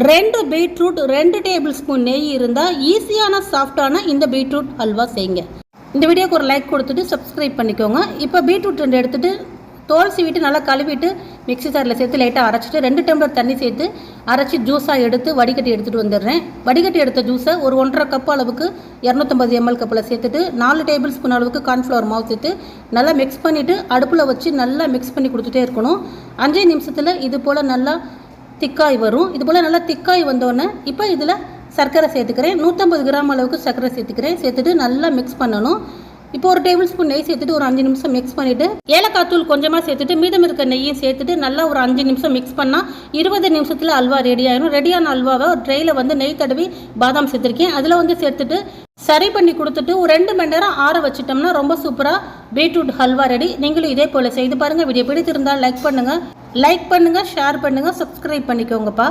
ரெண்டு பீட்ரூட் ரெண்டு table spoon நெய் இருந்தால் ஈஸியான சாஃப்டான இந்த பீட்ரூட் அல்வா செய்யுங்க. இந்த வீடியோக்கு ஒரு லைக் கொடுத்துட்டு சப்ஸ்கிரைப் பண்ணிக்கோங்க. இப்போ பீட்ரூட் ரெண்டு எடுத்துகிட்டு தோல் சீவிட்டு நல்லா கழுவிட்டு மிக்ஸி சாரில் சேர்த்து லைட்டாக அரைச்சிட்டு ரெண்டு டம்ளர் தண்ணி சேர்த்து அரைச்சி ஜூஸாக எடுத்து வடிகட்டி எடுத்துகிட்டு வந்துடுறேன். வடிகட்டி எடுத்த ஜூஸை ஒரு ஒன்றரை கப் அளவுக்கு இரநூத்தம்பது எம்எல் கப்பில் சேர்த்துட்டு நாலு டேபிள் ஸ்பூன் அளவுக்கு கார்ன்ஃப்ளவர் மாவு சேர்த்து நல்லா மிக்ஸ் பண்ணிவிட்டு அடுப்பில் வச்சு நல்லா மிக்ஸ் பண்ணி கொடுத்துட்டே இருக்கணும். அஞ்சே நிமிஷத்தில் இது போல் நல்லா திக்காய் வரும். இது போல் நல்லா திக்காய் வந்தோடனே இப்போ இதில் சர்க்கரை சேர்த்துக்கிறேன். நூற்றம்பது கிராம் அளவுக்கு சர்க்கரை சேர்த்துக்கிறேன். சேர்த்துட்டு நல்லா மிக்ஸ் பண்ணணும். இப்போ ஒரு டேபிள் ஸ்பூன் நெய் சேர்த்துட்டு ஒரு அஞ்சு நிமிஷம் மிக்ஸ் பண்ணிவிட்டு ஏலக்காய் தூள் கொஞ்சமாக சேர்த்துட்டு மீதம் இருக்க நெய்யும் சேர்த்துட்டு நல்லா ஒரு அஞ்சு நிமிஷம் மிக்ஸ் பண்ணால் இருபது நிமிஷத்தில் அல்வா ரெடி ஆயிடும் ரெடியான அல்வாவை ஒரு ட்ரெயில் வந்து நெய் தடவி பாதாம் சேர்த்துருக்கேன். அதில் வந்து சேர்த்துட்டு சரி பண்ணி கொடுத்துட்டு ஒரு ரெண்டு மணி நேரம் ஆற வச்சிட்டோம்னா ரொம்ப சூப்பராக பீட்ரூட் ஹல்வா ரெடி நீங்களும் இதே போல் செய்து பாருங்கள் வீடியோ பிடித்திருந்தால் லைக் பண்ணுங்கள் லைக் பண்ணுங்கள் ஷேர் பண்ணுங்கள் சப்ஸ்கிரைப் பண்ணிக்கோங்கப்பா.